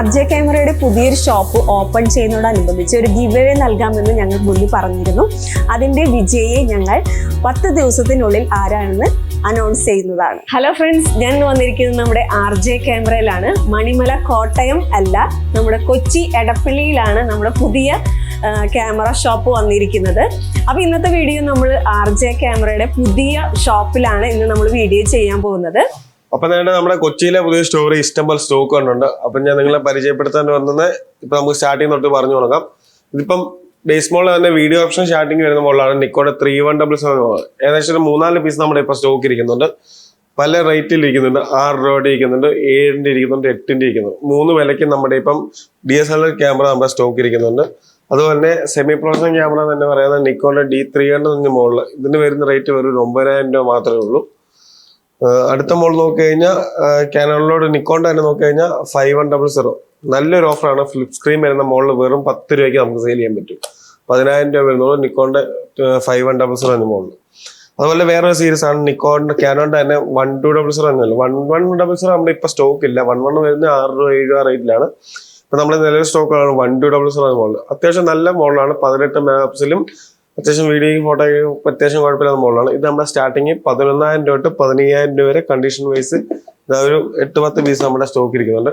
R J ക്യാമറയുടെ പുതിയൊരു shop open ചെയ്യുന്നതോടനുബന്ധിച്ച് ഒരു ഗിവ് അവേ നൽകാമെന്ന് ഞങ്ങൾ മുന്നിൽ പറഞ്ഞിരുന്നു. അതിന്റെ വിജയിയെ ഞങ്ങൾ പത്ത് ദിവസത്തിനുള്ളിൽ ആരാണെന്ന് അനൗൺസ് ചെയ്യുന്നതാണ്. ഹലോ ഫ്രണ്ട്സ് ഞാൻ വന്നിരിക്കുന്നത് നമ്മുടെ ആർ ജെ ക്യാമറയിലാണ്. മണിമല കോട്ടയം അല്ല നമ്മുടെ കൊച്ചി എടപ്പള്ളിയിലാണ് നമ്മുടെ പുതിയ ക്യാമറ ഷോപ്പ് വന്നിരിക്കുന്നത്. അപ്പോൾ ഇന്നത്തെ വീഡിയോ നമ്മൾ ആർ ജെ ക്യാമറയുടെ പുതിയ ഷോപ്പിലാണ് ഇന്ന് നമ്മൾ വീഡിയോ ചെയ്യാൻ പോകുന്നത്. അപ്പൊ നേരെ നമ്മുടെ കൊച്ചിയിലെ പുതിയ സ്റ്റോറി ഇഷ്ടംപോലെ സ്റ്റോക്ക് കണ്ടുണ്ട്. അപ്പൊ ഞാൻ നിങ്ങളെ പരിചയപ്പെടുത്താൻ വന്നത് ഇപ്പൊ നമുക്ക് സ്റ്റാർട്ടിങ് തൊട്ട് പറഞ്ഞു തുടങ്ങാം. ഇതിപ്പം ബേസ് മോളിൽ തന്നെ വീഡിയോ ഓപ്ഷൻ സ്റ്റാർട്ടിങ് വരുന്ന മോളാണ് നിക്കോടെ ത്രീ വൺ ഡബിൾ സെവൻ ഏകദേശം ഒരു മൂന്നാൽ പീസ് നമ്മുടെ ഇപ്പൊ സ്റ്റോക്ക് ഇരിക്കുന്നുണ്ട്. പല റേറ്റിൽ ഇരിക്കുന്നുണ്ട്. ആറ് രൂപയുടെ ഇരിക്കുന്നുണ്ട് ഏഴിന്റെ ഇരിക്കുന്നുണ്ട് എട്ടിന്റെ ഇരിക്കുന്നുണ്ട്. മൂന്ന് വിലയ്ക്ക് നമ്മുടെ ഇപ്പം D S L R camera നമ്മുടെ സ്റ്റോക്ക് ഇരിക്കുന്നുണ്ട്. അതുപോലെ തന്നെ സെമി പ്രൊഫഷണൽ ക്യാമറ തന്നെ പറയുന്നത് നിക്കോണിന്റെ ഡി ത്രീ ഹൺഡ്രഡ് മുകളിൽ ഇതിന് വരുന്ന റേറ്റ് വെറും ഒമ്പതിനായിരം രൂപ മാത്രമേ ഉള്ളൂ. അടുത്ത മോൾ നോക്കി കഴിഞ്ഞാൽ കാനോണിലോട് നിക്കോൺ തന്നെ നോക്കി കഴിഞ്ഞാൽ ഫൈവ് വൺ ഡബിൾ സീറോ നല്ലൊരു ഓഫറാണ്. ഫ്ലിപ്പ് സ്ക്രീൻ വരുന്ന മോളിൽ വെറും പത്ത് രൂപയ്ക്ക് നമുക്ക് സെയിൽ ചെയ്യാൻ പറ്റും. പതിനായിരം രൂപ വരുന്നുള്ളൂ നിക്കോണിന്റെ ഫൈവ് വൺ ഡബിൾ സീറോ എന്ന മോളിൽ അതുപോലെ വേറൊരു സീരീസ് ആണ് നിക്കോണിന്റെ കാനോണിന്റെ തന്നെ വൺ ടു ഡബിൾ സീറോ എന്നല്ല വൺ വൺ ഡബിൾ സീറോ നമ്മുടെ ഇപ്പൊ സ്റ്റോക്ക് ഇല്ല. വൺ വൺ വരുന്ന ആറ് രൂപ ഏഴ് രൂപ റേറ്റിലാണ് ഇപ്പൊ നമ്മുടെ നിലവിൽ സ്റ്റോക്കാണ് വൺ ടു ഡബിൾ സീറോ മോളിൽ അത്യാവശ്യം നല്ല മോളിലാണ്. പതിനെട്ട് മെഗാപ്സിലും അത്യാവശ്യം വീഡിയോയും ഫോട്ടോയും അത്യാവശ്യം കുഴപ്പമില്ലാത്ത മോഡലാണ്. ഇത് നമ്മുടെ സ്റ്റാർട്ടിങ് പതിനൊന്നായിരം രൂപ തൊട്ട് പതിനയ്യായിരം രൂപ വരെ കണ്ടീഷൻ വൈസ് ഒരു എട്ട് പത്ത് പീസ് നമ്മുടെ സ്റ്റോക്ക് ഇരിക്കുന്നുണ്ട്.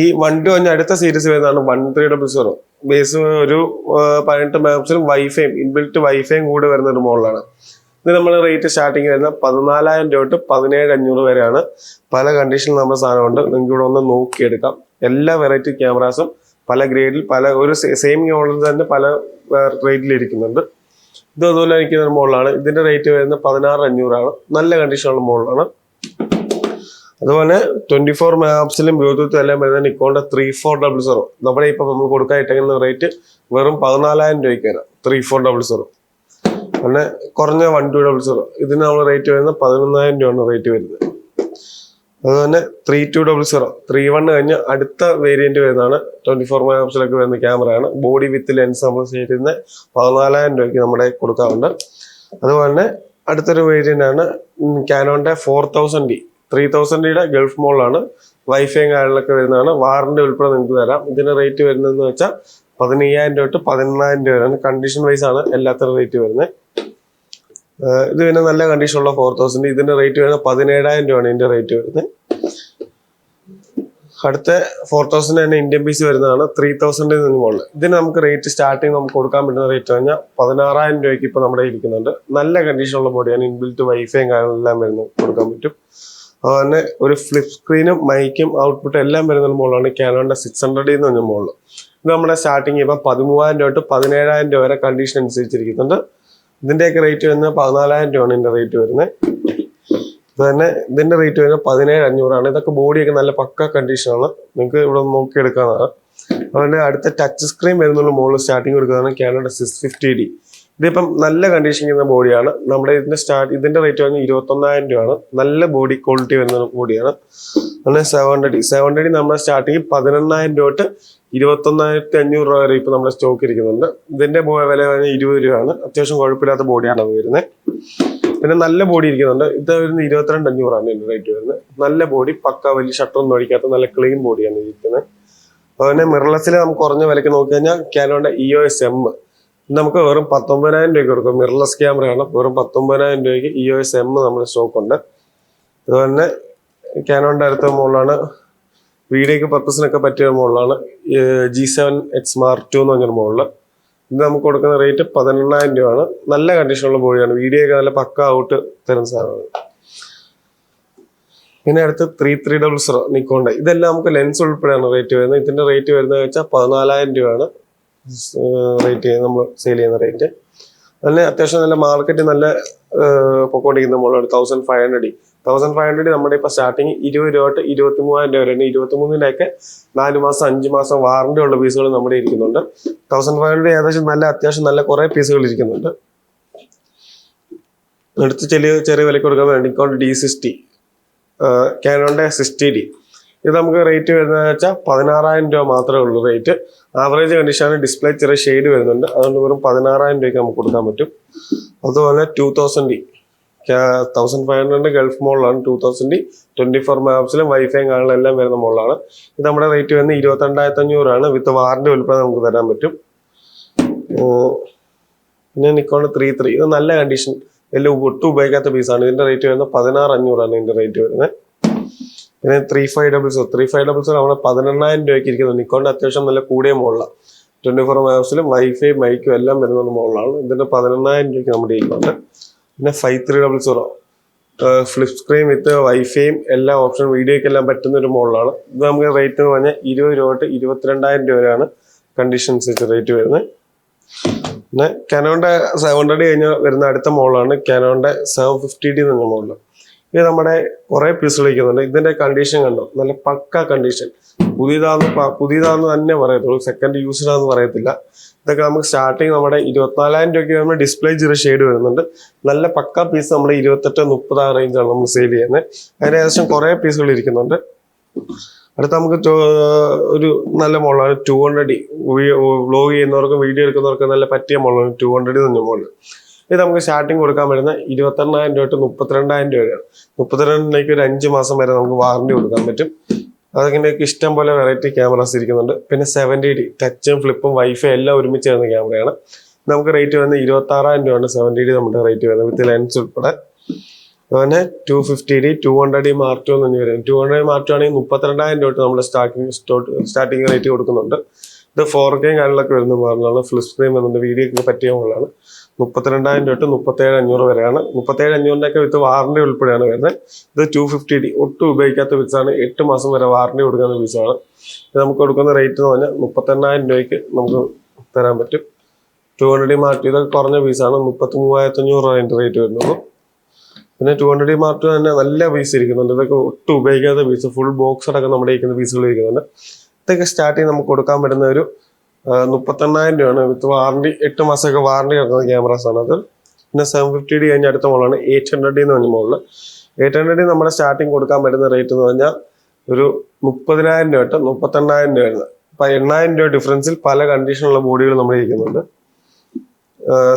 ഈ വൺ ടു അഞ്ച് അടുത്ത സീരീസ് വരുന്നതാണ് one three double zero base ഒരു പതിനെട്ട് മാപ്സിലും വൈഫൈയും ഇൻബിൽറ്റ് വൈഫൈയും കൂടെ വരുന്ന ഒരു മോഡലാണ്. ഇത് നമ്മൾ റേറ്റ് സ്റ്റാർട്ടിങ് വരുന്ന പതിനാലായിരം രൂപ തൊട്ട് പതിനേഴ് അഞ്ഞൂറ് വരെയാണ്. പല കണ്ടീഷനിൽ നമ്മുടെ സാധനമുണ്ട്. നിങ്ങൾക്ക് ഇവിടെ ഒന്ന് നോക്കിയെടുക്കാം. എല്ലാ വെറൈറ്റി ക്യാമറാസും പല ഗ്രേഡിൽ പല ഒരു സെയിം മോഡൽ തന്നെ പല റേറ്റിൽ ഇരിക്കുന്നുണ്ട്. ഇത് അതുപോലെ ഇരിക്കുന്ന മോഡലാണ് ഇതിന്റെ റേറ്റ് വരുന്നത് പതിനാറ് അഞ്ഞൂറാണ്. നല്ല കണ്ടീഷനുള്ള മോഡലാണ് അതുപോലെ ട്വന്റി ഫോർ മാപ്സിലും ബ്ലൂടൂത്തും എല്ലാം വരുന്ന നിക്കോണിന്റെ ത്രീ ഫോർ ഡബിൾ സീറോ നമ്മുടെ ഇപ്പൊ നമ്മൾ കൊടുക്കാൻ ഇട്ടേക്കുന്ന റേറ്റ് വെറും പതിനാലായിരം രൂപയ്ക്ക് വരാം. ത്രീ ഫോർ ഡബിൾ സീറോ പിന്നെ കുറഞ്ഞ വൺ ടു ഡബിൾ സീറോ ഇതിന് നമ്മൾ റേറ്റ് വരുന്നത് പതിനൊന്നായിരം രൂപയാണ് റേറ്റ് വരുന്നത്. അതുപോലെ three two double zero three one കഴിഞ്ഞ് അടുത്ത വേരിയന്റ് വരുന്നതാണ് ട്വന്റി ഫോർ മെഗാപിക്സലൊക്കെ വരുന്ന ക്യാമറയാണ് ബോഡി വിത്ത് ലെൻസ് നമ്മൾ ചെയ്യുന്ന പതിനാലായിരം രൂപയ്ക്ക് നമ്മുടെ കൊടുക്കാറുണ്ട്. അതുപോലെ തന്നെ അടുത്തൊരു വേരിയന്റ് ആണ് കാനോന്റെ four thousand D three thousand ഡിയുടെ ഗൾഫ് മോളാണ് വൈഫൈ കാര്യങ്ങളൊക്കെ വരുന്നതാണ്. വാറണ്ടി ഉൾപ്പെടെ നിങ്ങൾക്ക് തരാം. ഇതിന്റെ റേറ്റ് വരുന്നതെന്ന് വെച്ചാൽ പതിനയ്യായിരം രൂപ തൊട്ട് പതിനെണ്ണായിരം രൂപ വരെയാണ്. കണ്ടീഷൻ വൈസ് ആണ് എല്ലാത്തരം റേറ്റ് വരുന്നത്. ഇത് പിന്നെ നല്ല കണ്ടീഷനുള്ള ഫോർ തൗസൻഡ് ഇതിന്റെ റേറ്റ് വരുന്നത് പതിനേഴായിരം രൂപയാണ് ഇതിന്റെ റേറ്റ് വരുന്നത്. അടുത്ത ഫോർ തൗസൻഡ് തന്നെ ഇന്ത്യൻ പീസ് വരുന്നതാണ്. ത്രീ തൗസൻഡിൽ നിന്ന് മുകളിൽ. ഇതിന് നമുക്ക് റേറ്റ് സ്റ്റാർട്ടിങ് നമുക്ക് കൊടുക്കാൻ പറ്റുന്ന റേറ്റ് പറഞ്ഞാൽ പതിനാറായിരം രൂപയ്ക്ക് ഇപ്പൊ നമ്മുടെ ഇരിക്കുന്നുണ്ട്. നല്ല കണ്ടീഷനുള്ള ബോഡിയാണ് ഇൻബിൽറ്റ് വൈഫൈയും കാര്യങ്ങളെല്ലാം വരുന്നത് കൊടുക്കാൻ പറ്റും. അതുപോലെ തന്നെ ഒരു ഫ്ലിപ്പ് സ്ക്രീനും മൈക്കും ഔട്ട്പുട്ട് എല്ലാം വരുന്ന മുകളിലാണ് ക്യാനോന്റെ സിക്സ് ഹൺഡ്രഡിൽ നിന്ന് പറഞ്ഞ ഇത് നമ്മുടെ സ്റ്റാർട്ടിങ് ഇപ്പം പതിമൂവായിരം രൂപ തൊട്ട് പതിനേഴായിരം രൂപ വരെ കണ്ടീഷൻ അനുസരിച്ചിരിക്കുന്നുണ്ട്. ഇതിന്റെയൊക്കെ റേറ്റ് വരുന്നത് പതിനാലായിരം രൂപയാണ് ഇതിന്റെ റേറ്റ് വരുന്നത്. ഇത് ഇതിന്റെ റേറ്റ് വരുന്നത് പതിനേഴ് അഞ്ഞൂറാണ്. ഇതൊക്കെ ബോഡിയൊക്കെ നല്ല പക്ക കണ്ടീഷനാണ് നിങ്ങൾക്ക് ഇവിടെ നോക്കി നോക്കിയെടുക്കാവുന്നതാണ്. അതുപോലെ അടുത്ത ടച്ച് സ്ക്രീൻ വരുന്നുള്ള മുകളിൽ സ്റ്റാർട്ടിങ് കൊടുക്കുന്നതാണ് കാനഡ സിക്സ് ഫിഫ്റ്റി ഡി ഇതിപ്പം നല്ല കണ്ടീഷൻ ചെയ്യുന്ന ബോഡിയാണ് നമ്മുടെ ഇതിന്റെ സ്റ്റാർട്ട് ഇതിന്റെ റേറ്റ് പറഞ്ഞാൽ ഇരുപത്തൊന്നായിരം രൂപയാണ്. നല്ല ബോഡി ക്വാളിറ്റി വരുന്ന ബോഡിയാണ് അങ്ങനെ സെവൻ ഡി സെവൻ ഡി നമ്മുടെ സ്റ്റാർട്ടിങ് പതിനെണ്ണായിരം രൂപ തൊട്ട് ഇരുപത്തൊന്നായിരത്തി അഞ്ഞൂറ് രൂപ വരെ ഇപ്പൊ നമ്മുടെ സ്റ്റോക്ക് ഇരിക്കുന്നുണ്ട്. ഇതിന്റെ വില പറഞ്ഞാൽ ഇരുപത് രൂപയാണ്. അത്യാവശ്യം കുഴപ്പമില്ലാത്ത ബോഡിയാണ് വരുന്നത് പിന്നെ നല്ല ബോഡി ഇരിക്കുന്നുണ്ട്. ഇത് വരുന്നത് ഇരുപത്തിരണ്ട് അഞ്ഞൂറാണ് ഇതിന്റെ റേറ്റ് വരുന്നത്. നല്ല ബോഡി പക്ക വലിയ ഷട്ടറൊന്നും അടിക്കാത്ത നല്ല ക്ലീൻ ബോഡിയാണ് ഇരിക്കുന്നത്. അതുപോലെ മിറർലെസ്സിൽ നമുക്ക് കുറഞ്ഞ വിലയ്ക്ക് നോക്കി കഴിഞ്ഞാൽ ക്യാനോണ്ട ഇ ഒ എസ് എം നമുക്ക് വെറും പത്തൊമ്പതിനായിരം രൂപയ്ക്ക് കൊടുക്കും. മിറർലെസ് ക്യാമറയാണ് വെറും പത്തൊമ്പതിനായിരം രൂപയ്ക്ക് ഇ ഒ എസ് എം നമ്മുടെ സ്റ്റോക്ക് ഉണ്ട് അതുപോലെ ക്യാനോന്റെ അടുത്ത മോഡലാണ് വീഡിയോക്ക് പർപ്പസിനൊക്കെ പറ്റിയ മോഡലാണ് G seven X mark two എന്ന് പറഞ്ഞൊരു മോളിൽ ഇത് നമുക്ക് കൊടുക്കുന്ന റേറ്റ് പതിനെണ്ണായിരം രൂപയാണ്. നല്ല കണ്ടീഷനുള്ള ബോഡിയാണ്. വീഡിയോ ഒക്കെ നല്ല പക്ക ഔട്ട് തരുന്ന സാധനമാണ്. പിന്നെ അടുത്ത് ത്രീ ത്രീ ഡബിൾ സീറോ നിക്കോണ്ട് ഇതെല്ലാം നമുക്ക് ലെൻസ് ഉൾപ്പെടെയാണ് റേറ്റ് വരുന്നത്. ഇതിന്റെ റേറ്റ് വരുന്നത് വെച്ചാൽ പതിനാലായിരം രൂപയാണ്. റേറ്റ് നമ്മൾ സെയിൽ ചെയ്യുന്ന റേറ്റ് നല്ല അത്യാവശ്യം നല്ല മാർക്കറ്റ് നല്ല പൊക്കോണ്ടിരിക്കുന്ന. മോളാണ് thousand five hundred thousand five hundred നമ്മുടെ ഇപ്പോൾ സ്റ്റാർട്ടിങ് ഇരുപത് രൂപ തൊട്ട് ഇരുപത്തി മൂവായിരം രൂപ വരെയാണ്. ഇരുപത്തി മൂന്നിലൊക്കെ നാല് മാസം അഞ്ച് മാസം വാറണ്ടി ഉള്ള പീസുകൾ നമ്മുടെ ഇരിക്കുന്നുണ്ട്. തൗസൻഡ് ഫൈവ് ഹൺഡ്രഡ് ഏകദേശം നല്ല അത്യാവശ്യം നല്ല കുറേ പീസുകൾ ഇരിക്കുന്നുണ്ട്. അടുത്ത് ചെറിയ ചെറിയ വിലക്ക് കൊടുക്കാൻ വേണ്ടി നിക്കോൺ ഡി സിക്സ്റ്റി കാനോന്റെ സിക്സ്റ്റി ഡി ഇത് നമുക്ക് റേറ്റ് വരുന്നത് വെച്ചാൽ പതിനാറായിരം രൂപ മാത്രമേ ഉള്ളൂ റേറ്റ് ആവറേജ് കണ്ടീഷനാണ് ഡിസ്പ്ലേ ചെറിയ ഷെയ്ഡ് വരുന്നുണ്ട്. അതുകൊണ്ട് വെറും പതിനാറായിരം രൂപയ്ക്ക് നമുക്ക് കൊടുക്കാൻ പറ്റും. അതുപോലെ two thousand thousand five hundred Gulf മോളിലാണ് two thousand twenty four മാപ്സിലും വൈഫൈയും കാണലും എല്ലാം വരുന്ന മോളിലാണ് ഇത് നമ്മുടെ റേറ്റ് വരുന്നത് ഇരുപത്തിരണ്ടായിരത്തി അഞ്ഞൂറാണ് വിത്ത് വാറണ്ടി ഉൾപ്പെടെ നമുക്ക് തരാൻ പറ്റും. പിന്നെ നിക്കോൺ ത്രീ ത്രീ ഇത് നല്ല കണ്ടീഷൻ വലിയ ഒട്ടും ഉപയോഗിക്കാത്ത പീസാണ് ഇതിന്റെ റേറ്റ് വരുന്നത് പതിനാറ് അഞ്ഞൂറാണ് ഇതിന്റെ റേറ്റ് വരുന്നത്. പിന്നെ three five double zero three five double zero നമ്മുടെ പതിനെണ്ണായിരം രൂപയ്ക്ക് ഇരിക്കുന്നത് നിക്കോണ്ട അത്യാവശ്യം നല്ല കൂടിയ മോളിലാണ് ട്വന്റി ഫോർ മാപ്സിലും വൈഫൈ മൈക്കും എല്ലാം വരുന്ന മോളിലാണ്. ഇതിന്റെ പതിനെണ്ണായിരം രൂപയ്ക്ക് നമ്മുടെ ഇരിക്കുന്നുണ്ട്. പിന്നെ five three double zero flip screen with വൈഫൈയും എല്ലാ ഓപ്ഷൻ വീഡിയോയ്ക്ക് എല്ലാം പറ്റുന്ന ഒരു മോഡലാണ് ഇത് നമുക്ക് റേറ്റ് എന്ന് പറഞ്ഞാൽ ഇരുപത് രൂപ തൊട്ട് ഇരുപത്തിരണ്ടായിരം രൂപ വരെയാണ് അനുസരിച്ച് റേറ്റ് വരുന്നത്. പിന്നെ കനോണ്ട സെവൻ ഹൺഡ്രഡ് കഴിഞ്ഞാൽ വരുന്ന അടുത്ത മോളാണ് കനോണ്ട സെവൻ ഫിഫ്റ്റി ഡി എന്ന മോഡൽ ഇത് നമ്മുടെ കുറെ പീസുകൾ ഇതിന്റെ കണ്ടീഷൻ കണ്ടോ? നല്ല പക്ക കണ്ടീഷൻ പുതിയതാന്ന് പുതിയതാന്ന് തന്നെ പറയത്തുള്ളൂ. സെക്കൻഡ് യൂസ്ഡ് ആണെന്ന് പറയത്തില്ല. ഇതൊക്കെ നമുക്ക് സ്റ്റാർട്ടിങ് നമ്മുടെ ഇരുപത്തിനാലായിരം രൂപയ്ക്ക് വരുമ്പോൾ ഡിസ്പ്ലേ ചെറിയ ഷെയ്ഡ് വരുന്നുണ്ട്. നല്ല പക്ക പീസ് നമ്മൾ ഇരുപത്തെട്ട് മുപ്പത് ആ റേഞ്ചാണ് നമ്മൾ സെയിൽ ചെയ്യുന്നത് അതിന് ഏകദേശം കുറെ പീസുകൾ ഇരിക്കുന്നുണ്ട്. അടുത്ത നമുക്ക് ഒരു നല്ല മോളാണ്. ടു ഹൺഡ്രഡ് വ്ലോഗ് ചെയ്യുന്നവർക്കും വീഡിയോ എടുക്കുന്നവർക്കും നല്ല പറ്റിയ മോളാണ്. ടു ഹൺഡ്രഡ് തന്നെ മോൾ. ഇത് നമുക്ക് സ്റ്റാർട്ടിങ് കൊടുക്കാൻ പറ്റുന്ന ഇരുപത്തെണ്ണായിരം രൂപ തൊട്ട് മുപ്പത്തിരണ്ടായിരം രൂപ വരെയാണ്. മുപ്പത്തിരണ്ടിലേക്ക് ഒരു അഞ്ച് മാസം വരെ നമുക്ക് വാറണ്ടി കൊടുക്കാൻ പറ്റും. അതിങ്ങനെ ഇഷ്ടം പോലെ വെറൈറ്റി ക്യാമറാസ് ഇരിക്കുന്നുണ്ട്. പിന്നെ സെവന്റി ഡി ടച്ചും ഫ്ലിപ്പും വൈഫൈ എല്ലാം ഒരുമിച്ച് വരുന്ന ക്യാമറയാണ് നമുക്ക് റേറ്റ് വരുന്നത് ഇരുപത്തി ആറായിരം രൂപയാണ്. സെവന്റി ഡി നമ്മുടെ റേറ്റ് വരുന്നത് വിത്ത് ലെൻസ് ഉൾപ്പെടെ. അതുപോലെ two fifty D two hundred D mark two എന്ന് വരും. ടു ഹൺഡ്രഡ് മാർക്ക് ടു ആണെങ്കിൽ മുപ്പത്തിരണ്ടായിരം രൂപ നമ്മുടെ സ്റ്റാർട്ടിങ് സ്റ്റാർട്ടിങ് റേറ്റ് കൊടുക്കുന്നുണ്ട്. ഇത് ഫോർ കെയും കാര്യങ്ങളൊക്കെ വരുന്ന മോഡലാണ് ഫ്ലിപ്പ് സ്ക്രീൻ എന്നുണ്ട് വീഡിയോയ്ക്ക് പറ്റിയ മോഡലാണ് മുപ്പത്തിരണ്ടായിരം തൊട്ട് മുപ്പത്തേഴ് അഞ്ഞൂറ് വരെയാണ്. മുപ്പത്തേഴ് അഞ്ഞൂറിന്റെയൊക്കെ വിത്ത് വാറണ്ടി ഉൾപ്പെടെയാണ് വരുന്നത്. ഇത് ടു ഫിഫ്റ്റി ഡി ഒട്ടും ഉപയോഗിക്കാത്ത വിത്സാണ് എട്ട് മാസം വരെ വാറണ്ടി കൊടുക്കുന്ന വിത്സാണ് നമുക്ക് കൊടുക്കുന്ന റേറ്റ് എന്ന് പറഞ്ഞാൽ മുപ്പത്തെണ്ണായിരം രൂപയ്ക്ക് നമുക്ക് തരാൻ പറ്റും. ടു ഹൺഡ്രഡ് മാർട്ട് ഇതൊക്കെ കുറഞ്ഞ പീസാണ് മുപ്പത്തി മൂവായിരത്തി അഞ്ഞൂറ് രൂപ അതിന്റെ റേറ്റ് വരുന്നുള്ളൂ. പിന്നെ ടു ഹൺഡ്രഡ് മാർട്ട് തന്നെ നല്ല പീസ് ഇരിക്കുന്നുണ്ട്. ഇതൊക്കെ ഒട്ടും ഉപയോഗിക്കാത്ത പീസ് ഫുൾ ബോക്സ് അടക്കം നമ്മുടെ ഇരിക്കുന്ന പീസുകൾ ഇരിക്കുന്നുണ്ട്. ഇതൊക്കെ സ്റ്റാർട്ട് സ്റ്റാർട്ടിങ് നമുക്ക് കൊടുക്കാൻ പറ്റുന്ന ഒരു മുപ്പത്തെണ്ണായിരം രൂപയാണ്. വിത്ത് വാറണ്ടി എട്ട് മാസമൊക്കെ വാറണ്ടി കിടക്കുന്ന ക്യാമറാസ് ആണ് അത് പിന്നെ സെവൻ ഫിഫ്റ്റി ഡി കഴിഞ്ഞ അടുത്ത മോളാണ്. എയ്റ്റ് ഹൺഡ്രഡ് എന്ന് പറഞ്ഞ മോളിൽ എയ്റ്റ് ഹൺഡ്രഡ് നമ്മുടെ സ്റ്റാർട്ടിങ് കൊടുക്കാൻ പറ്റുന്ന റേറ്റ് എന്ന് പറഞ്ഞാൽ ഒരു മുപ്പതിനായിരം രൂപ തൊട്ട് മുപ്പത്തെണ്ണായിരം രൂപ വരുന്നത്. അപ്പൊ എണ്ണായിരം രൂപ ഡിഫറൻസിൽ പല കണ്ടീഷനുള്ള ബോഡികൾ നമ്മൾ ഇരിക്കുന്നുണ്ട്.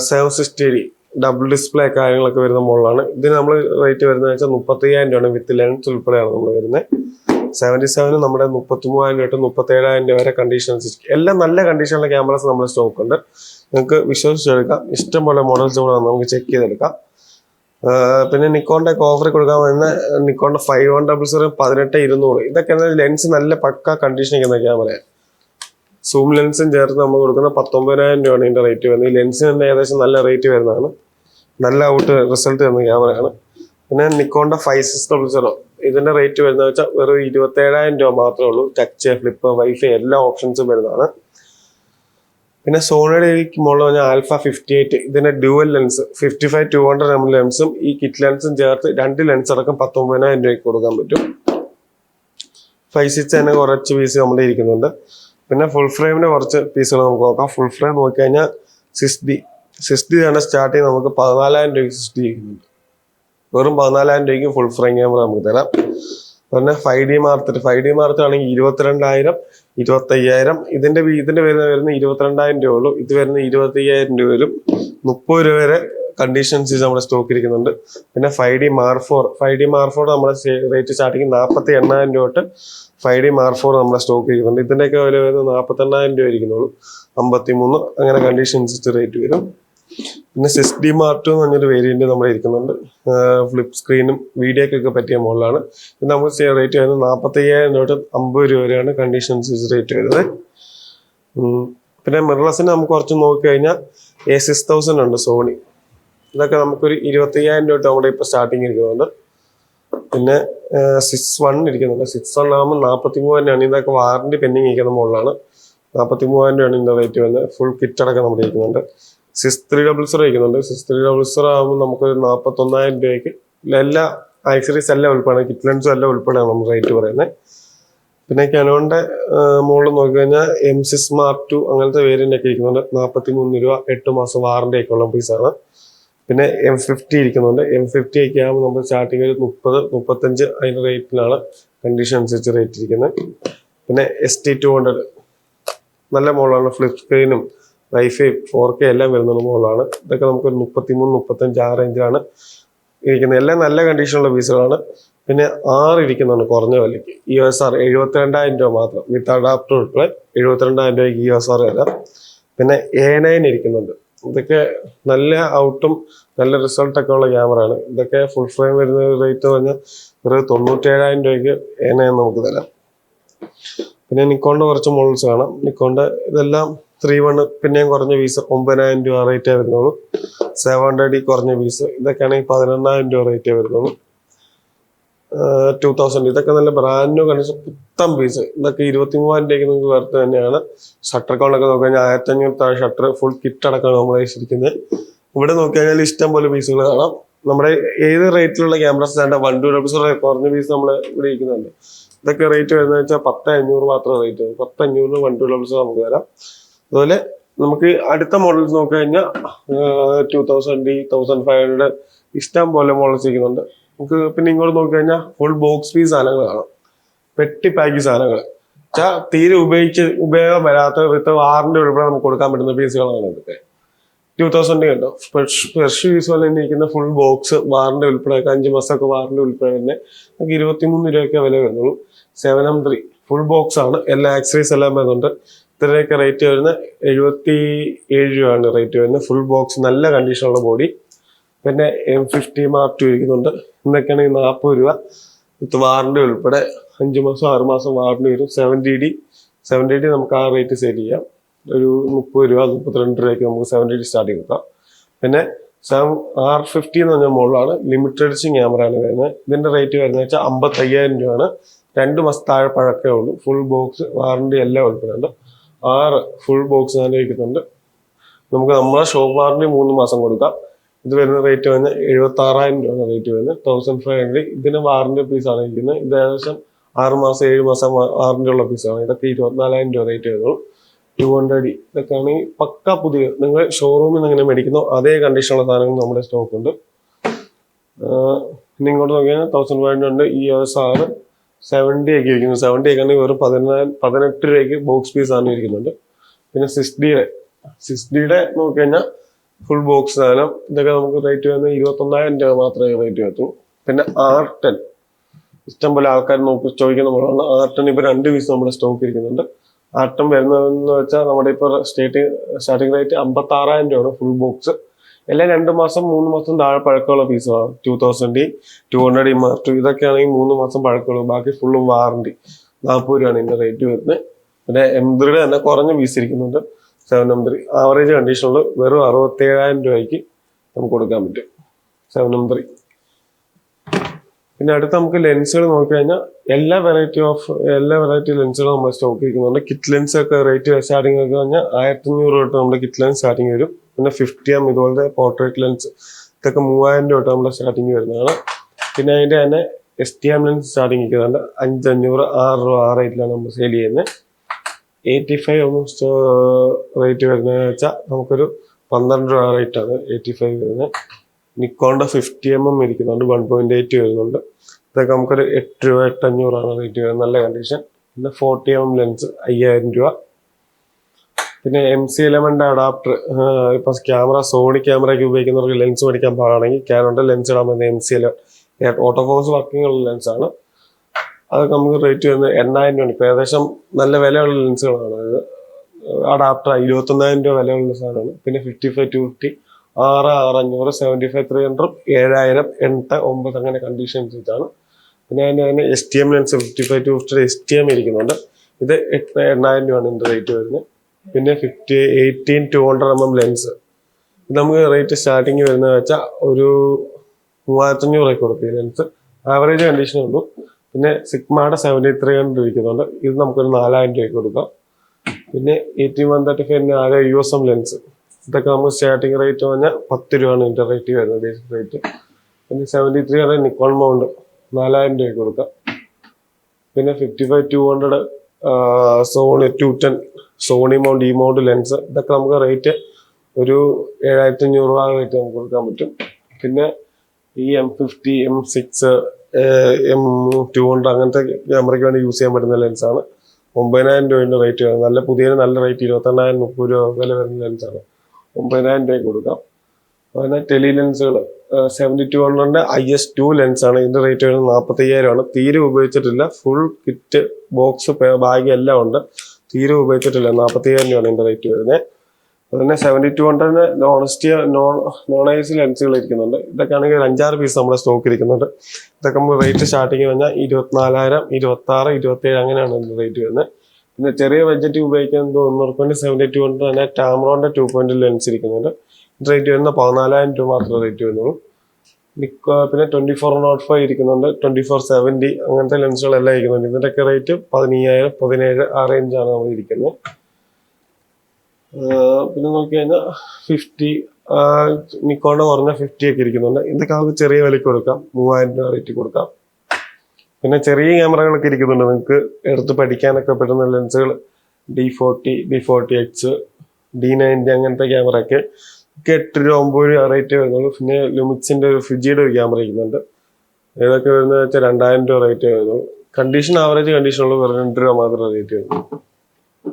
Seven sixty D double display കാര്യങ്ങളൊക്കെ വരുന്ന മോഡലാണ് ഇതിന് നമ്മൾ റേറ്റ് വരുന്നത് വെച്ചാൽ മുപ്പത്തയ്യായിരം രൂപയാണ്. വിത്ത് ലെൻസ് ഉൾപ്പെടെയാണ് നമ്മൾ വരുന്നത്. സെവന്റി സെവന് നമ്മുടെ മുപ്പത്തി മൂവായിരം രൂപ തൊട്ട് മുപ്പത്തേഴായിരം രൂപ വരെ കണ്ടീഷൻസ് എല്ലാം നല്ല കണ്ടീഷനിലെ ക്യാമറാസ് നമ്മുടെ സ്റ്റോക്ക് ഉണ്ട്. നിങ്ങൾക്ക് വിശ്വസിച്ചെടുക്കാം. ഇഷ്ടംപോലെ മോഡൽസ് കൂടെ നമുക്ക് ചെക്ക് ചെയ്തെടുക്കാം. പിന്നെ നിക്കോണിന്റെ ഓഫർ കൊടുക്കാൻ വരുന്ന നിക്കോണിന്റെ ഫൈവ് വൺ ഡബിൾ സീറോ പതിനെട്ട് ഇരുന്നൂറ്. ഇതൊക്കെ ലെൻസ് നല്ല പക്ക കണ്ടീഷൻ നിൽക്കുന്ന ക്യാമറയാണ് സൂം ലെൻസും ചേർത്ത് നമ്മൾ കൊടുക്കുന്ന പത്തൊമ്പതിനായിരം രൂപയാണ് ഇതിന്റെ റേറ്റ് വരുന്നത്. ഈ ലെൻസിന് തന്നെ ഏകദേശം നല്ല റേറ്റ് വരുന്നതാണ്. നല്ല ഔട്ട് റിസൾട്ട് തരുന്ന ക്യാമറയാണ് പിന്നെ നിക്കോണിന്റെ ഫൈവ് സിക്സ് ഡബിൾ സീറോ ഇതിന്റെ റേറ്റ് വരുന്നത് വെച്ചാൽ വെറും ഇരുപത്തേഴായിരം രൂപ മാത്രമേ ഉള്ളൂ. ടച്ച് ഫ്ലിപ്പ് വൈഫൈ എല്ലാ ഓപ്ഷൻസും വരുന്നതാണ്. പിന്നെ സോണിയുടെ മുകളിൽ പറഞ്ഞാൽ ആൽഫ ഫിഫ്റ്റി എയ്റ്റ് ഇതിന്റെ dual lens fifty five two hundred M ലെൻസും ഈ കിറ്റ് ലെൻസും ചേർത്ത് രണ്ട് ലെൻസ് അടക്കം പത്തൊമ്പതിനായിരം രൂപയ്ക്ക് കൊടുക്കാൻ പറ്റും. ഫൈവ് സിക്സ് തന്നെ കുറച്ച് പീസ് നമ്മുടെ ഇരിക്കുന്നുണ്ട്. പിന്നെ ഫുൾ ഫ്രെയിമിന് കുറച്ച് പീസുകൾ നമുക്ക് നോക്കാം. ഫുൾ ഫ്രെയിം നോക്കി കഴിഞ്ഞാൽ സിക്സ് ഡി സിക്സ് ഡി തന്നെ സ്റ്റാർട്ട് ചെയ്ത് നമുക്ക് പതിനാലായിരം രൂപയ്ക്ക് സിക്സ് ഡി ഇരിക്കുന്നുണ്ട്. വെറും പതിനാലായിരം രൂപയ്ക്ക് ഫുൾ ഫ്രെയിം ക്യാമറ നമുക്ക് തരാം. പിന്നെ ഫൈവ് ഡി മാർത്തറ്റ് ഫൈവ് ഡി മാർത്താണെങ്കിൽ ഇരുപത്തിരണ്ടായിരം ഇരുപത്തയ്യായിരം. ഇതിന്റെ ഇതിന്റെ വരുന്ന വരുന്ന ഇരുപത്തിരണ്ടായിരം രൂപ ഉള്ളൂ. ഇത് വരുന്ന ഇരുപത്തയ്യായിരം രൂപ വരും. മുപ്പത് രൂപ വരെ കണ്ടീഷൻസ് നമ്മുടെ സ്റ്റോക്ക് ഇരിക്കുന്നുണ്ട്. പിന്നെ five D mark four five D mark four നമ്മുടെ റേറ്റ് സ്റ്റാർട്ടിങ് നാൽപ്പത്തി എണ്ണായിരം രൂപ തൊട്ട് ഫൈവ് ഡി മാർ ഫോർ നമ്മുടെ സ്റ്റോക്ക് ഇരിക്കുന്നുണ്ട്. ഇതിന്റെയൊക്കെ വില വരുന്നത് നാൽപ്പത്തി എണ്ണായിരം രൂപ ഇരിക്കുന്നുള്ളൂ. അമ്പത്തി മൂന്ന് അങ്ങനെ കണ്ടീഷൻസ് റേറ്റ് വരും. പിന്നെ സിക്സ് ഡി മാർട്ട് എന്ന് പറഞ്ഞൊരു വേരിയന്റ് നമ്മൾ ഇരിക്കുന്നുണ്ട്. ഫ്ലിപ്പ് സ്ക്രീനും വീഡിയോക്കൊക്കെ പറ്റിയ മോഡലാണ്. ഇത് നമുക്ക് റേറ്റ് വരുന്നത് നാൽപ്പത്തി അയ്യായിരം തൊട്ട് അമ്പത് രൂപ വരെയാണ് കണ്ടീഷൻസ് റേറ്റ് വരുന്നത്. പിന്നെ മിറലസിന് നമുക്ക് കുറച്ച് നോക്കി കഴിഞ്ഞാൽ എ സിക്സ് തൗസൻഡ് ഉണ്ട് സോണി ഇതൊക്കെ നമുക്കൊരു ഇരുപത്തി അയ്യായിരം രൂപ തൊട്ട് നമ്മുടെ ഇപ്പോൾ സ്റ്റാർട്ടിങ് ഇരിക്കുന്നുണ്ട്. പിന്നെ സിക്സ് വൺ ഇരിക്കുന്നുണ്ട്. സിക്സ് വൺ ആകുമ്പോൾ നാൽപ്പത്തി മൂവായിരം ഇതൊക്കെ വാറണ്ടി പെൻഡിങ് ഇരിക്കുന്ന മുകളിലാണ് നാൽപ്പത്തി മൂവായിരം രൂപയാണ് ഇതിന്റെ റേറ്റ് വരുന്നത്. ഫുൾ കിറ്റ് അടക്കം നമ്മുടെ ഇരിക്കുന്നുണ്ട്. സിക്സ് ത്രീ ഡബിൾ സീറോ ഇരിക്കുന്നുണ്ട്. സിക്സ് ത്രീ ഡബിൾ സീറോ ആകുമ്പോൾ നമുക്കൊരു നാൽപ്പത്തൊന്നായിരം രൂപയ്ക്ക് എല്ലാ ആക്സറീസ് എല്ലാം ഉൾപ്പെടെ കിറ്റ് ലെൻസും എല്ലാം ഉൾപ്പെടെയാണ് നമ്മൾ റേറ്റ് പറയുന്നത് പിന്നെ കനോണിന്റെ മുകളിൽ നോക്കി കഴിഞ്ഞാൽ എം സിക്സ് മാർക്ക് ടു അങ്ങനത്തെ വേരിയന്റ് ഒക്കെ ഇരിക്കുന്നുണ്ട്. നാൽപ്പത്തി മൂന്ന് രൂപ എട്ട് മാസം വാറന്റി ഒക്കെ ഉള്ള പീസാണ് പിന്നെ എം ഫിഫ്റ്റി ഇരിക്കുന്നുണ്ട്. എം ഫിഫ്റ്റി ഒക്കെ ആകുമ്പോൾ നമ്മൾ സ്റ്റാർട്ടിങ് ഒരു മുപ്പത് മുപ്പത്തഞ്ച് അതിന്റെ റേറ്റിലാണ് കണ്ടീഷൻ അനുസരിച്ച് റേറ്റ് ഇരിക്കുന്നത് പിന്നെ എസ് ടി ടു ഹൺഡ്രഡ് നല്ല മോളാണ് ഫ്ലിപ്പ് സ്ക്രീനും വൈഫൈ ഫോർ കെ എല്ലാം വരുന്ന മോളാണ് ഇതൊക്കെ നമുക്ക് ഒരു മുപ്പത്തി മൂന്ന് മുപ്പത്തഞ്ച് ആ റേഞ്ചിലാണ് ഇരിക്കുന്നത്. എല്ലാം നല്ല കണ്ടീഷനുള്ള പീസുകളാണ് പിന്നെ ആറ് ഇരിക്കുന്നുണ്ട് കുറഞ്ഞ വിലയ്ക്ക്. ഇ എസ് ആർ എഴുപത്തിരണ്ടായിരം രൂപ മാത്രം. വിത്ത് അഡാപ്റ്റർ ഉൾപ്പെടെ എഴുപത്തിരണ്ടായിരം രൂപയ്ക്ക് ഇ എസ് ആർ തരാം പിന്നെ എ നയൻ ഇരിക്കുന്നുണ്ട്. ഇതൊക്കെ നല്ല ഔട്ടും നല്ല റിസൾട്ടൊക്കെ ഉള്ള ക്യാമറയാണ് ഇതൊക്കെ ഫുൾ ഫ്രെയിം വരുന്ന റേറ്റ് പറഞ്ഞാൽ ഒരു തൊണ്ണൂറ്റേഴായിരം രൂപയ്ക്ക് എ നയൻ നമുക്ക് തരാം. പിന്നെ നിക്കോണിന്റെ കുറച്ച് മോഡൽസ് കാണാം. നിക്കോണിന്റെ ഇതെല്ലാം ത്രീ വൺ പിന്നെയും കുറഞ്ഞ പീസ് ഒമ്പതിനായിരം രൂപ റേറ്റേ വരുന്നുള്ളൂ. സെവൻ ഹൺഡ്രഡ് കുറഞ്ഞ പീസ് ഇതൊക്കെയാണെങ്കിൽ പതിനെണ്ണായിരം രൂപ റേറ്റേ വരുന്നുള്ളൂ. ടു തൗസൻഡ് ഇതൊക്കെ നല്ല ബ്രാൻഡ് ന്യൂ കണ്ടീഷൻ പുത്തൻ പീസ് ഇതൊക്കെ ഇരുപത്തി മൂവായിരം രൂപയ്ക്ക് നിങ്ങൾക്ക് വേർത്ത് തന്നെയാണ്. ഷട്ടർ കൗണ്ടൊക്കെ നോക്കി കഴിഞ്ഞാൽ ആയിരത്തി അഞ്ഞൂറ് താഴെ ഷട്ടർ ഫുൾ കിറ്റ് അടക്കമാണ് നമ്മൾ വെച്ചിരിക്കുന്നത് ഇവിടെ നോക്കി കഴിഞ്ഞാൽ ഇഷ്ടം പോലെ പീസുകൾ കാണാം. നമ്മുടെ ഏത് റേറ്റിലുള്ള camera stand one two rupees കുറഞ്ഞ പീസ് നമ്മൾ ഇവിടെ ഇരിക്കുന്നുണ്ട്. ഇതൊക്കെ റേറ്റ് വരുന്നത് വെച്ചാൽ പത്ത് അഞ്ഞൂറ് മാത്രം റേറ്റ് പത്ത് അഞ്ഞൂറിന് വൺ ടു റുപ്പീസ് നമുക്ക് തരാം. അതുപോലെ നമുക്ക് അടുത്ത മോഡൽസ് നോക്കി കഴിഞ്ഞാൽ two thousand thousand five hundred ഇഷ്ടം പോലെ മോഡൽസ് ഇരിക്കുന്നുണ്ട്. നമുക്ക് പിന്നെ ഇങ്ങോട്ട് നോക്കി കഴിഞ്ഞാൽ ഫുൾ ബോക്സ് പീസ് സാധനങ്ങൾ കാണാം. പെട്ടി പാക്കി സാധനങ്ങൾ. വെച്ചാൽ തീരെ ഉപയോഗിച്ച് ഉപയോഗം വരാത്ത വിത്ത് വാറിന്റെ ഉൾപ്പെടെ നമുക്ക് കൊടുക്കാൻ പറ്റുന്ന പീസുകളാണ് ഇതൊക്കെ. ടൂ തൗസൻഡ് കണ്ടോ? ഫ്രഷ് ഫ്രഷ് പീസ് പോലെ തന്നെ ഇരിക്കുന്ന ഫുൾ ബോക്സ് വാറിന്റെ ഉൾപ്പെടെ അഞ്ച് മാസമൊക്കെ വാറിന്റെ ഉൾപ്പെടെ തന്നെ നമുക്ക് ഇരുപത്തിമൂന്ന് രൂപയൊക്കെ വില വരുന്നുള്ളൂ. Seven M three full box ആണ്. എല്ലാ ആക്സറീസ് എല്ലാം വരുന്നുണ്ട്. ഇത്രയൊക്കെ റേറ്റ് വരുന്ന എഴുപത്തി ഏഴ് രൂപയാണ് റേറ്റ് വരുന്നത്. ഫുൾ ബോക്സ് നല്ല കണ്ടീഷനുള്ള ബോഡി പിന്നെ എം ഫിഫ്റ്റി മാർക്ക് ടു ഇരിക്കുന്നുണ്ട്. ഇന്നൊക്കെയാണെങ്കിൽ നാൽപ്പത് രൂപ. വിത്ത് വാറണ്ടി ഉൾപ്പെടെ അഞ്ച് മാസം ആറ് മാസം വാറണ്ടി വരും. സെവന്റി ഡി സെവന്റി ഡി നമുക്ക് ആ റേറ്റ് സെയിൽ ചെയ്യാം. ഒരു മുപ്പത് രൂപ മുപ്പത്തിരണ്ട് രൂപയ്ക്ക് നമുക്ക് സെവന്റി ഡി സ്റ്റാർട്ടിങ് കിട്ടാം പിന്നെ സെവൻ ആർ ഫിഫ്റ്റി എന്ന് പറഞ്ഞ മോഡലാണ് ലിമിറ്റഡ് ക്യാമറ ആണ് വരുന്നത്. ഇതിന്റെ റേറ്റ് വരുന്നത് വെച്ചാൽ അമ്പത്തയ്യായിരം രൂപയാണ്. രണ്ട് മാസം താഴെ പഴക്കേ ഉള്ളൂ. ഫുൾ ബോക്സ് വാറണ്ടി എല്ലാം ഉൾപ്പെടുന്നുണ്ട് ആറ് ഫുൾ ബോക്സ് തന്നെ ഇരിക്കുന്നുണ്ട്. നമുക്ക് നമ്മളെ ഷോപ്പ് വാറണ്ടി മൂന്ന് മാസം കൊടുക്കാം. ഇത് വരുന്ന റേറ്റ് വന്ന് എഴുപത്തി ആറായിരം രൂപയാണ് റേറ്റ് വരുന്നത്. തൗസൻഡ് ഫൈവ് ഹൺഡ്രഡ് ഇതിന് വാറണ്ടി പീസാണ് ഇരിക്കുന്നത്. ഇത് ഏകദേശം ആറ് മാസം ഏഴ് മാസം വാറണ്ടി ഉള്ള പീസാണ് ഇതൊക്കെ ഇരുപത്തിനാലായിരം രൂപ റേറ്റ് വരുന്നുള്ളൂ. ടു ഹൺഡ്രഡ് ഇതൊക്കെ ആണെങ്കിൽ പക്ക പുതിയ. നിങ്ങൾ ഷോറൂമിൽ നിന്ന് എങ്ങനെ മേടിക്കുന്നോ അതേ കണ്ടീഷനുള്ള സാധനങ്ങൾ നമ്മുടെ സ്റ്റോക്ക് ഉണ്ട്. ഇങ്ങോട്ട് നോക്കിയാൽ തൗസൻഡ് ഫൈവ് ഹൺഡ്രഡ് ഉണ്ട്. ഈ എസ് ആറ് സെവന്റി ഒക്കെ ഇരിക്കുന്നു. സെവന്റി ഒക്കെ ആണെങ്കിൽ വെറും പതിനാല് പതിനെട്ട് രൂപയ്ക്ക് ബോക്സ് പീസ് ആണ് ഇരിക്കുന്നുണ്ട്. പിന്നെ സിക്സ് ഡിയുടെ സിക്സ് ഡിയുടെ നോക്കി കഴിഞ്ഞാൽ ഫുൾ ബോക്സ് സാധനം. ഇതൊക്കെ നമുക്ക് റേറ്റ് വരുന്നത് ഇരുപത്തൊന്നായിരം രൂപ മാത്രമേ റേറ്റ് വരത്തുള്ളൂ. പിന്നെ ആർ ടെൻ ഇഷ്ടംപോലെ ആൾക്കാർ നോക്കി ചോദിക്കുന്ന പോലെയാണ് ആർ ടെൻ ഇപ്പോൾ രണ്ട് പീസ് നമ്മുടെ സ്റ്റോക്ക് ഇരിക്കുന്നുണ്ട്. ആർ ടെൻ വരുന്നതെന്ന് വെച്ചാൽ നമ്മുടെ ഇപ്പോൾ സ്റ്റാർട്ടിങ് സ്റ്റാർട്ടിംഗ് റേറ്റ് അമ്പത്താറായിരം രൂപയാണ് ഫുൾ ബോക്സ് എല്ലാം രണ്ട് മാസം മൂന്ന് മാസം താഴെ പഴക്കമുള്ള പീസുകളാണ് ടു തൗസൻഡ് ടു ഹൺഡ്രഡ് ഇമാർ മാർ ടു ഇതൊക്കെ ആണെങ്കിൽ മൂന്ന് മാസം പഴക്കമുള്ളൂ. ബാക്കി ഫുള്ളും വാറണ്ടി നാൽപ്പത് രൂപയാണ് ഇതിന്റെ റേറ്റ് വരുന്നത്. പിന്നെ എംബ്രിയുടെ തന്നെ കുറഞ്ഞ പീസ് ഇരിക്കുന്നുണ്ട്. സെവൻ എം ത്രീ ആവറേജ് കണ്ടീഷനിൽ വെറും അറുപത്തേഴായിരം രൂപയ്ക്ക് നമുക്ക് കൊടുക്കാൻ പറ്റും. സെവൻ എം ത്രീ പിന്നെ അടുത്ത് നമുക്ക് ലെൻസുകൾ നോക്കി കഴിഞ്ഞാൽ എല്ലാ വെറൈറ്റി ഓഫ് എല്ലാ വെറൈറ്റി ലെൻസുകളും നമ്മൾ സ്റ്റോക്ക് ഇരിക്കുന്നുണ്ട്. കിറ്റ് ലെൻസ് ഒക്കെ റേറ്റ് സ്റ്റാർട്ടിംഗ് ഒക്കെ കഴിഞ്ഞാൽ ആയിരത്തി അഞ്ഞൂറ് തൊട്ട് നമ്മുടെ കിറ്റ് ലെൻസ് സ്റ്റാർട്ടിങ് വരും. പിന്നെ ഫിഫ്റ്റി എം ഇതുപോലത്തെ പോർട്രേറ്റ് ലെൻസ് ഇതൊക്കെ മൂവായിരം രൂപ തൊട്ട് നമ്മുടെ സ്റ്റാർട്ടിങ് വരുന്നതാണ്. പിന്നെ അതിന്റെ തന്നെ S T M lens starting നിൽക്കുന്നുണ്ട് അഞ്ചഞ്ഞൂറ് ആറ് രൂപ ആ റേറ്റിലാണ് നമ്മൾ സെയിൽ ചെയ്യുന്നത്. എയ്റ്റി ഫൈവ് ഓൾമോസ്റ്റ് റേറ്റ് വരുന്നതെന്ന് വെച്ചാൽ നമുക്കൊരു പന്ത്രണ്ട് രൂപ റേറ്റ് ആണ് എയ്റ്റി ഫൈവ് വരുന്നത്. നിക്കോണ്ട ഫിഫ്റ്റി എം എം ഇരിക്കുന്നുണ്ട്. വൺ പോയിന്റ് എയ്റ്റ് വരുന്നുണ്ട്. ഇതൊക്കെ നമുക്കൊരു എട്ട് രൂപ എട്ടഞ്ഞൂറാണ് റേറ്റ് വരുന്നത്. നല്ല കണ്ടീഷൻ പിന്നെ ഫോർട്ടി എം എം ലെൻസ് അയ്യായിരം രൂപ. പിന്നെ എം സി എലമെന്റ് അഡാപ്റ്റർ ഇപ്പൊ ക്യാമറ സോണി ക്യാമറയ്ക്ക് ഉപയോഗിക്കുന്നവർക്ക് ലെൻസ് മേടിക്കാൻ പാടാണെങ്കിൽ ക്യാനോന്റെ ലെൻസ് ഇടാൻ പറ്റുന്ന M C L autofocus working ഉള്ള ലെൻസാണ് അതൊക്കെ നമുക്ക് റേറ്റ് വരുന്നത് എണ്ണായിരം രൂപ ഇപ്പൊ ഏകദേശം നല്ല വിലയുള്ള ലെൻസുകളാണ് അത് അഡാപ്റ്റർ ഇരുപത്തൊന്നായിരം രൂപ വിലയുള്ള സാധനമാണ്. പിന്നെ ഫിഫ്റ്റി ഫൈവ് ടു ഫിഫ്റ്റി ആറ് ആറ് അഞ്ഞൂറ് സെവന്റി ഫൈവ് ത്രീ ഹൺഡ്രഡ് ഏഴായിരം എട്ട് ഒമ്പത് അങ്ങനെ കണ്ടീഷൻസ് ഇതാണ്. പിന്നെ അതിന് അതിന് S T M lens fifty five two fifty S T M ഇരിക്കുന്നുണ്ട്. ഇത് എട്ട് എണ്ണായിരം രൂപയാണ് ഇതിന്റെ റേറ്റ് വരുന്നത്. പിന്നെ fifty eighteen two hundred M M lens നമുക്ക് റേറ്റ് സ്റ്റാർട്ടിങ് വരുന്നത് വെച്ചാൽ ഒരു മൂവായിരത്തഞ്ഞൂറൊക്കെ കൊടുക്കും ലെൻസ് ആവറേജ് കണ്ടീഷനേ ഉള്ളൂ. പിന്നെ സിഗ്മയുടെ സെവന്റി ത്രീ ഹൺഡ്രഡ് ഇരിക്കുന്നുണ്ട്. ഇത് നമുക്കൊരു നാലായിരം രൂപയ്ക്ക് കൊടുക്കാം. പിന്നെ എയ്റ്റീൻ വൺ തേർട്ടി ഫൈവിന് ആകെ യു എസ് എം ലെൻസ് ഇതൊക്കെ നമുക്ക് സ്റ്റാർട്ടിങ് റേറ്റ് പറഞ്ഞാൽ പത്ത് രൂപയാണ് ഇതിന്റെ റേറ്റ് വരുന്നത് ബേസിക് റേറ്റ് പിന്നെ seventy three hundred Nikon mount നാലായിരം രൂപയ്ക്ക് കൊടുക്കാം. പിന്നെ fifty five two hundred Sony two ten Sony mount ഈ മൗണ്ട് ലെൻസ് ഇതൊക്കെ നമുക്ക് റേറ്റ് ഒരു ഏഴായിരത്തി അഞ്ഞൂറ് രൂപ റേറ്റ് നമുക്ക് കൊടുക്കാൻ പറ്റും. പിന്നെ ഈ M fifty M six M two hundred അങ്ങനത്തെ ക്യാമറയ്ക്ക് വേണ്ടി യൂസ് ചെയ്യാൻ പറ്റുന്ന ലെൻസാണ് ഒമ്പതിനായിരം രൂപയുടെ റേറ്റ് വരുന്നത് നല്ല പുതിയ നല്ല റേറ്റ് ഇരുപത്തെണ്ണായിരം മുപ്പത് രൂപ വില വരുന്ന ലെൻസാണ് ഒമ്പതിനായിരം രൂപയ്ക്ക് കൊടുക്കാം. അതുപോലെ ടെലി ലെൻസുകൾ സെവന്റി ടു ഹൺഡ്രഡിന്റെ ഐ എസ് ടു ലെൻസാണ് ഇതിന്റെ റേറ്റ് വരുന്നത് നാൽപ്പത്തയ്യായിരമാണ് തീരെ ഉപയോഗിച്ചിട്ടില്ല. ഫുൾ കിറ്റ് ബോക്സ് ബാഗ് എല്ലാം ഉണ്ട്. തീരെ ഉപയോഗിച്ചിട്ടില്ല. നാൽപ്പത്തി ഏഴ് രൂപയാണ് ഇതിന്റെ റേറ്റ് വരുന്നത്. അതുതന്നെ സെവന്റി ടു ഹൺഡ്രഡിന് നോണസ്റ്റി നോൺ നോൺ ഐ എസ് ലെൻസുകൾ ഇരിക്കുന്നുണ്ട്. ഇതൊക്കെ ആണെങ്കിൽ ഒരു അഞ്ചാറ് പീസ് നമ്മുടെ സ്റ്റോക്ക് ഇരിക്കുന്നുണ്ട്. ഇതൊക്കെ നമ്മൾ റേറ്റ് സ്റ്റാർട്ടിങ് പറഞ്ഞാൽ ഇരുപത്തിനാലായിരം ഇരുപത്തി ആറ് ഇരുപത്തി ഏഴ് അങ്ങനെയാണ് എന്റെ റേറ്റ് വരുന്നത്. പിന്നെ ചെറിയ ബഡ്ജറ്റ് ഉപയോഗിക്കാൻ ഒന്നൂറ് പോയിന്റ് സെവന്റി ടു ഹൺഡ്രഡ് തന്നെ ടാമറോണിന്റെ ടു പോയിന്റ് ലെൻസ് ഇരിക്കുന്നുണ്ട്. റേറ്റ് വരുന്ന പതിനാലായിരം രൂപ മാത്രമേ റേറ്റ് വരുന്നുള്ളൂ. നിക്കോ പിന്നെ ട്വന്റി ഫോർ നോട്ട് ഫൈവ് ഇരിക്കുന്നുണ്ട്. ട്വന്റി ഫോർ സെവന്റി അങ്ങനത്തെ ലെൻസുകളെല്ലാം ഇരിക്കുന്നുണ്ട്. ഇതിന്റെയൊക്കെ റേറ്റ് പതിനയ്യായിരം പതിനേഴ് ആ റേഞ്ചാണ് നമ്മൾ ഇരിക്കുന്നത് പിന്നെ നോക്കി കഴിഞ്ഞാൽ ഫിഫ്റ്റി നിക്കോണിന്റെ കുറഞ്ഞ ഫിഫ്റ്റി ഒക്കെ ഇരിക്കുന്നുണ്ട്. ഇതൊക്കെ നമുക്ക് ചെറിയ വിലയ്ക്ക് കൊടുക്കാം. മൂവായിരം രൂപ റേറ്റ് കൊടുക്കാം. പിന്നെ ചെറിയ ക്യാമറകളൊക്കെ ഇരിക്കുന്നുണ്ട്. നിങ്ങൾക്ക് എടുത്ത് പഠിക്കാനൊക്കെ പറ്റുന്ന ലെൻസുകൾ D forty D forty X D ninety അങ്ങനത്തെ ക്യാമറ ഒക്കെ ഒക്കെ എട്ട് രൂപ ഒമ്പത് രൂപ റേറ്റ് വരുന്നുള്ളൂ പിന്നെ ലുമിക്സിന്റെ ഒരു ഫിജിയുടെ ഒരു ക്യാമറ ഇരിക്കുന്നുണ്ട്. ഇതൊക്കെ വരുന്നത് വെച്ചാൽ രണ്ടായിരം രൂപ റേറ്റ് വരുന്നുള്ളൂ കണ്ടീഷൻ ആവറേജ് കണ്ടീഷനുള്ളൂ വെറും രണ്ട് രൂപ മാത്രമേ റേറ്റ് വരുന്നുള്ളൂ